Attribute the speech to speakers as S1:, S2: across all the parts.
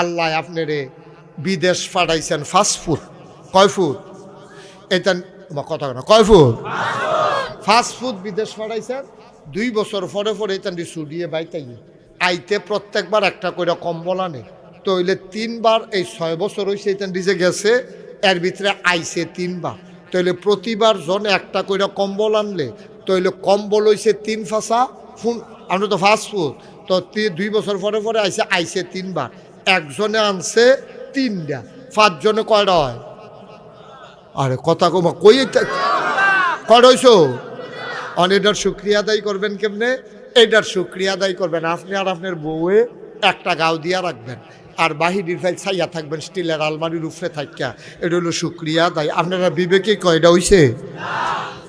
S1: আল্লাহ আপনারে বিদেশ পাঠাইছেন ফাস্ট ফুড কয় ফুট এটা কথা না, কয় ফুট ফাস্ট ফুড বিদেশ পাঠাইছেন, দুই বছর পরে পরে এটা সুডিয়ে বাইতাই আইতে প্রত্যেকবার একটা করে কম্বল আনে। তো হইলে তিনবার, এই ছয় বছর হয়েছে এটা ডিজে গেছে, এর ভিতরে আইছে তিনবার। তাইলে প্রতিবার জন একটা করে কম্বল আনলে, তাইলে কম্বল হইছে তিন ফাঁসা, ফোন আমরা তো ফাস্ট ফুড তো দুই বছর পরে পরে আইছে আইছে তিনবার। একজনে আনছে তিনটা। পাঁচজনে কয়টা হয়? আরে কথা কমা, কই কয়টা হইছো? অন, এটার শুক্রিয়া আদায় করবেন কেমনে? এটার শুক্রিয়া আদায় করবেন। আপনি আর আপনার বউয়ে একটা গাও দিয়া রাখবেন। আর বাহিনীর ফাইল ছাইয়া থাকবেন, স্টিলের আলমারির উপরে থাকিয়া এটা হলো শুক্রিয়া আদায়। আপনারা বিবেকে কয় এটা হইছে?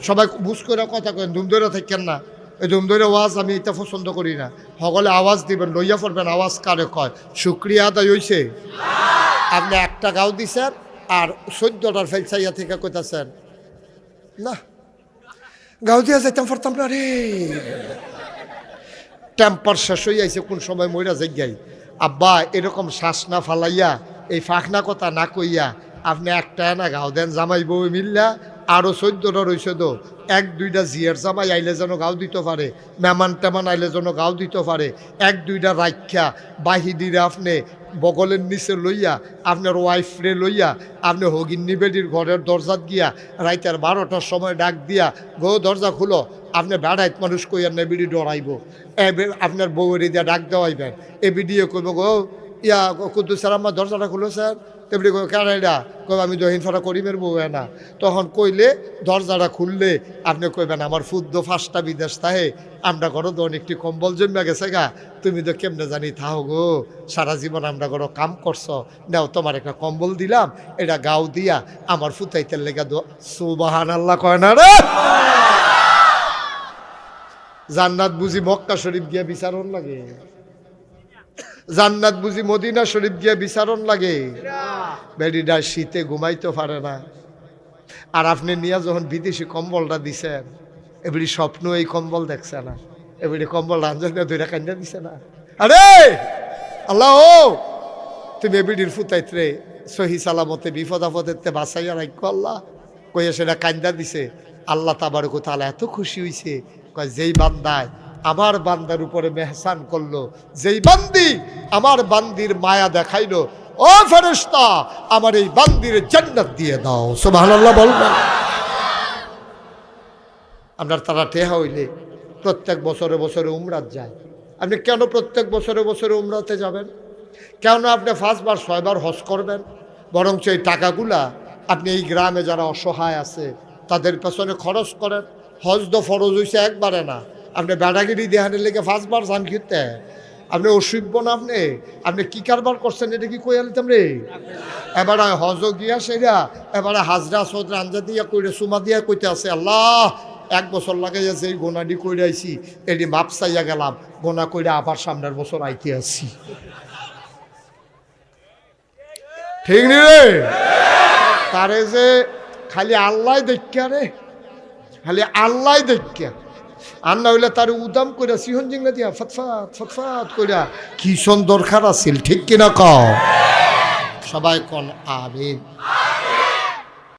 S1: সবাই বুঝ করে কথা কেন ধুম ধরে থাকেন না। এই ধুম ধরে আওয়াজ আমি এটা পছন্দ করি না। সকলে আওয়াজ দিবেন, লইয়া পড়বেন, আওয়াজ কারে কয়? শুক্রিয়া আদায় হইছে? আপনি একটা গাও দিছেন আর চোদ্দটার ফেল ছাইয়া থেকে কইতাছেন। না। গাও দিয়া যাইতাম পারতাম না রে। টেম্পার শেষ হয়ে আইছে, কোন সময় মইরা যাই আব্বা, এরকম শ্বাস না ফালাইয়া, এই ফাঁকনা কথা না কইয়া, আপনি একটা না গাও দেন জামাই বউ মিল্লা আরও চোদ্দটা রয়েছে তো। এক, দুইটা জিয়ার জামাই আইলে যেন গাও দিতে পারে মেমান টেমান আইলে যেন গাও দিতে পারে। এক, দুইটা রাখ্যা বাহিদিরে আপনি বগলের নিচে লইয়া, আপনার ওয়াইফরে লইয়া, আপনি হগিন্নি বেডির ঘরের দরজাত গিয়া, রাইতের বারোটার সময় ডাক দিয়া, গো দরজা খুলো, আপনি বেড়াইত মানুষ কইয়ার না বিড়ি ডরাইব আপনার বউয়ের দিয়া ডাক দেওয়াইবেন। এ বিডিও কইব গো। ইয়া কুদ্দু স্যার, আমার দরজাটা খুলো, স্যার। তেমনি এটা? কই আমি দহিন ফাটা করিমের বউ না। তখন কইলে, দরজাটা খুললে আপনি কইবেন, আমার ফুদ্দ ফাঁসটা বিদেশ তাহে, আমরা ঘর তো একটি কম্বল জমে গেছে গা। তুমি তো কেমনে জানি থাও গো, সারা জীবন আমরা ঘর কাম করছ। নাও তোমার একটা কম্বল দিলাম, এটা গাও দিয়া আমার ফুতাইতে লেগা দো সুবাহান আল্লাহ কয় না রে? জান্নাত বুঝি মক্কা শরীফ গিয়া বিচারণ লাগে। জান্নাত বুঝি মদিনা শরীফ গিয়া বিচারণ লাগে। বেডিটা শীতে ঘুমাইতে পারে না। আর আপনি নিয়ে যখন বিদেশি কম্বলটা দিছেন এবারে স্বপ্ন এই কম্বল দেখছে না। এবারে কম্বল রাঞ্জন ধরে কান্দা দিছে না। আরে! আল্লাহ ও! তুমি এবিডির ফুতাইত্রে সহি সালামতে বিপদ আপদেরতে বাঁচাইয়া রাখো আল্লাহ। কইয়া সেটা কান্দা দিছে। আল্লাহ তাবার তালা এত খুশি হইছে। কয়, যেই বান্দায় আমার বান্দার উপরে মেহসান করল, যেই বান্দি আমার বান্দির মায়া দেখাইলো ও ফেরেশতা, আমার এই বান্দির জান্নাত দিয়ে দাও। সুবহানাল্লাহ বলবেন আপনার তারা টেহা হইলে প্রত্যেক বছরে বছরে উমরাত যায়। আপনি কেন প্রত্যেক বছরে বছরে উমরাতে যাবেন? কেন আপনি পাঁচবার ছয়বার হজ করবেন? বরঞ্চ এই টাকাগুলা আপনি এই গ্রামে যারা অসহায় আছে, তাদের পেছনে খরচ করেন। হজ তো ফরজ হয়েছে একবারে না। আপনি বেড়াগিরি দেহানের লেগে পাঁচবার যান খেতে আপনি অসভ্য না আপনি? আপনি কি কারবার করছেন? এটা কি কই আলিতাম রে? এবারে হজ গিয়া সেরা, এবারে হাজরা সদরা আঞ্জা দিয়া কইরে সুমা দিয়া কইতে আছে, আল্লাহ, এক বছর লাগাইয়া যে গোনাডি কইরে আইছি, এটি মাপ চাইয়া গেলাম, গোনা কইরে আবার সামনের বছর আইতে আসছি ঠিক নি রে? তারে যে খালি আল্লাহ দেখা রে, খালি আল্লাহ দেখা আর না হইলে তার উদাম কইরা, সিহন জিঙ্গা দিয়া ফতফাত ফতফাত কইরা, কি দরকার আছিল, ঠিক কিনা কও? সবাই কন, আমিন।